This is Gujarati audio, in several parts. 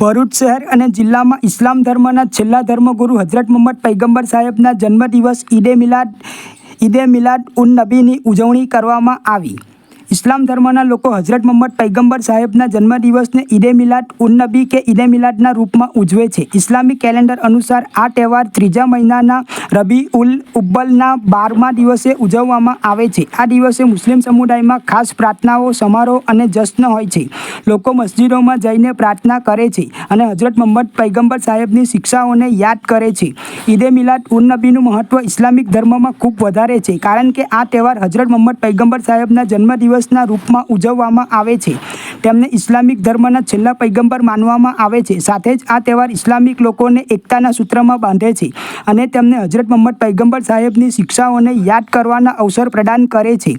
ભરૂચ શહેર અને જિલ્લામાં ઇસ્લામ ધર્મના છેલ્લા ધર્મગુરુ હજરત મોહમ્મદ પૈગંબર સાહેબના જન્મદિવસ ઈદે મિલાદ ઈદે મિલાદ ઉન નબીની ઉજવણી કરવામાં આવી. ઇસ્લામ ધર્મના લોકો હજરત મોહમ્મદ પૈગંબર સાહેબના જન્મદિવસને ઈદે મિલાદ ઉન નબી કે ઈદે મિલાદના રૂપમાં ઉજવે છે. ઇસ્લામિક કેલેન્ડર અનુસાર આ તહેવાર ત્રીજા મહિનાના રબી ઉલ ઉબ્બલના બારમા દિવસે ઉજવવામાં આવે છે. આ દિવસે મુસ્લિમ સમુદાયમાં ખાસ પ્રાર્થનાઓ, સમારોહ અને જશ્ન હોય છે. લોકો મસ્જિદોમાં જઈને પ્રાર્થના કરે છે અને હજરત મોહમ્મદ પૈગંબર સાહેબની શિક્ષાઓને યાદ કરે છે. ઈદે મિલાદ ઉન નબીનું મહત્ત્વ ઇસ્લામિક ધર્મમાં ખૂબ વધારે છે. કારણ કે આ તહેવાર હજરત મોહમ્મદ પૈગંબર સાહેબના જન્મદિવસના રૂપમાં ઉજવવામાં આવે છે. તેમને ઇસ્લામિક ધર્મના છેલ્લા પૈગંબર માનવામાં આવે છે. સાથે જ આ તહેવાર ઇસ્લામિક લોકોને એકતાના સૂત્રમાં બાંધે છે અને તેમને હજરત મોહમ્મદ પૈગંબર સાહેબની શિક્ષાઓને યાદ કરવાના અવસર પ્રદાન કરે છે.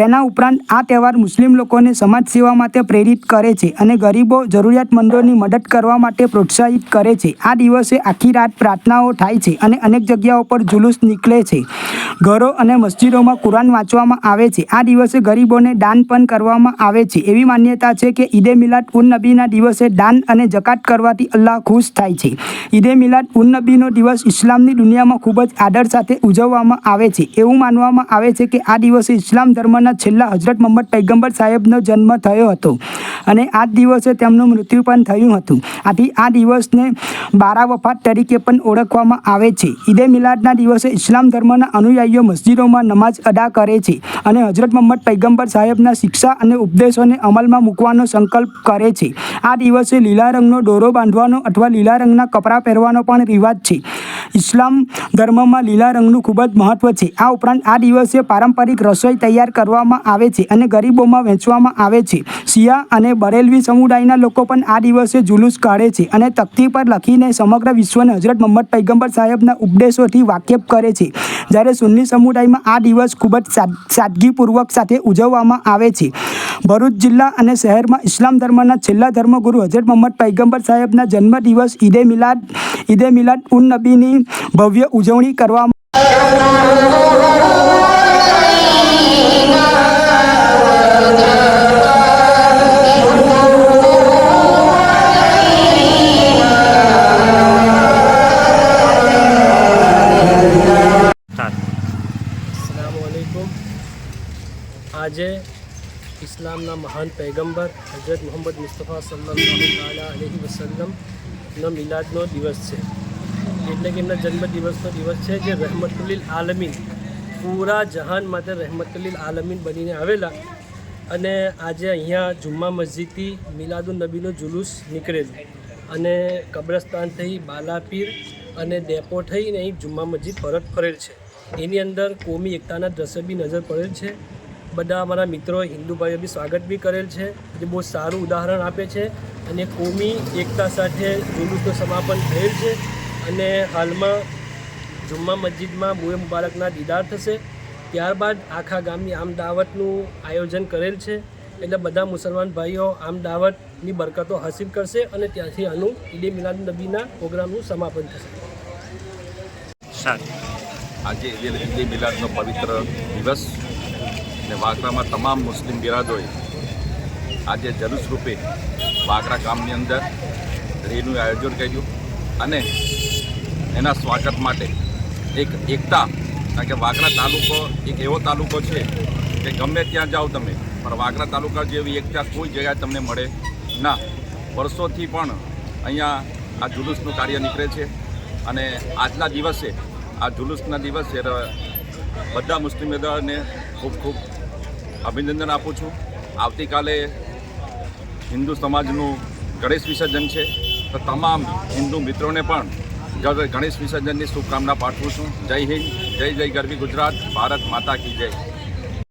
તેના ઉપરાંત આ તહેવાર મુસ્લિમ લોકોને સમાજ સેવા માટે પ્રેરિત કરે છે અને ગરીબો જરૂરિયાતમંદોની મદદ કરવા માટે પ્રોત્સાહિત કરે છે. આ દિવસે આખી રાત પ્રાર્થનાઓ થાય છે અને અનેક જગ્યાઓ પર જુલુસ નીકળે છે. ઘરો અને મસ્જિદોમાં કુરાન વાંચવામાં આવે છે. આ દિવસે ગરીબોને દાન પણ કરવામાં આવે છે. એવી માન્યતા છે કે ઈદે મિલાદ ઉન નબીના દિવસે દાન અને જકાત કરવાથી અલ્લાહ ખુશ થાય છે. ઈદે મિલાદ ઉન નબીનો દિવસ ઇસ્લામની દુનિયામાં ખૂબ જ આદર સાથે ઉજવવામાં આવે છે. એવું માનવામાં આવે છે કે આ દિવસે ઇસ્લામ ધર્મના છેલ્લા હજરત મોહમ્મદ પૈગંબર સાહેબનો જન્મ થયો હતો. અને આ દિવસે તેમનું મૃત્યુ પણ થયું હતું. આથી આ દિવસને બારા વફાત તરીકે પણ ઓળખવામાં આવે છે. ઈદે મિલાદના દિવસે ઇસ્લામ ધર્મના અનુયાયીઓ મસ્જિદોમાં નમાઝ અદા કરે છે અને હજરત મોહમ્મદ પૈગંબર સાહેબના શિક્ષા અને ઉપદેશોને અમલમાં મૂકવાનો સંકલ્પ કરે છે. આ દિવસે લીલા રંગનો દોરો બાંધવાનો અથવા લીલા રંગના કપડાં પહેરવાનો પણ રિવાજ છે. ઇસ્લામ ધર્મમાં લીલા રંગનું ખૂબ જ મહત્વ છે. આ ઉપરાંત આ દિવસે પારંપરિક રસોઈ તૈયાર કરવામાં આવે છે અને ગરીબોમાં વહેંચવામાં આવે છે. શિયા અને બરેલવી સમુદાયના લોકો પણ આ દિવસે જુલુસ કાઢે છે અને તકતી પર લખીને સમગ્ર વિશ્વને હજરત મોહમ્મદ પૈગંબર સાહેબના ઉપદેશોથી વાકેફ કરે છે. જ્યારે સુન્ની સમુદાયમાં આ દિવસ ખૂબ જ સાદ, સાદગીપૂર્વક સાથે ઉજવવામાં આવે છે. ભરૂચ જિલ્લા અને શહેરમાં ઇસ્લામ ધર્મના છેલ્લા ધર્મગુરુ હજરત મોહમ્મદ પૈગંબર સાહેબના જન્મદિવસ ઈદે મિલાદ ઈદે મિલાદ ઉન નબીની ભવ્ય ઉજવણી કરવામાં આજે ઇસ્લામના મહાન પૈગંબર હજરત મોહમ્મદ મુસ્તફા સલ્લાહ અલૈહિ વસલ્લમનો મિલાદનો દિવસ છે. એટલે કે એમના જન્મદિવસનો દિવસ છે જે રહેમતુલિલ આલમીન, પૂરા જહાન માટે રહેમતુલિલ આલમીન બનીને આવેલા અને આજે અહીંયા જુમ્મા મસ્જિદથી મિલાદુલ નબીનો જુલુસ નીકળેલું. અને કબ્રસ્તાન થઈ બાલાપીર અને ડેપો થઈને અહીં જુમ્મા મસ્જિદ પરત ફરેલ છે. એની અંદર કોમી એકતાના દ્રશ્ય બી નજર પડેલ છે. બધા અમારા મિત્રો હિન્દુ ભાઈઓ બી સ્વાગત બી કરેલ છે. જે બહુ સારું ઉદાહરણ આપે છે અને કોમી એકતા સાથે જુલુસનું સમાપન થયેલ છે અને હાલમાં જુમ્મા મસ્જિદમાં બુએ મુબારકના દીદાર થશે. ત્યારબાદ આખા ગામની આમ દાવતનું આયોજન કરેલ છે. એટલે બધા મુસલમાન ભાઈઓ આમ દાવતની બરકતો હાસિલ કરશે અને ત્યાંથી આનું ઈદે મિલાદ નબીના પ્રોગ્રામનું સમાપન થશે. આજે ઈદ મિલાદનો પવિત્ર દિવસ. અને વાગરામાં તમામ મુસ્લિમ બિરાદોએ આજે જલુસ રૂપે વાગરા ગામની અંદર રેલીનું આયોજન કર્યું અને એના સ્વાગત માટે એક એકતા, કારણ કે વાગરા તાલુકો એક એવો તાલુકો છે કે ગમે ત્યાં જાઓ તમે, પણ વાગરા તાલુકા જેવી એકતા કોઈ જગ્યાએ તમને મળે ના. વર્ષોથી પણ અહીંયા આ જુલુસનું કાર્ય નીકળે છે અને આજના દિવસે, આ જુલુસના દિવસે બધા મુસ્લિમ બધાને ખૂબ ખૂબ અભિનંદન આપું છું. આવતીકાલે હિન્દુ સમાજનું ગણેશ વિસર્જન છે. તો તમામ હિન્દુ મિત્રોને પણ ગણેશ વિસર્જનની શુભકામના પાઠવું છું. જય હિન્દ, જય જય ગરવી ગુજરાત, ભારત માતા કી જય.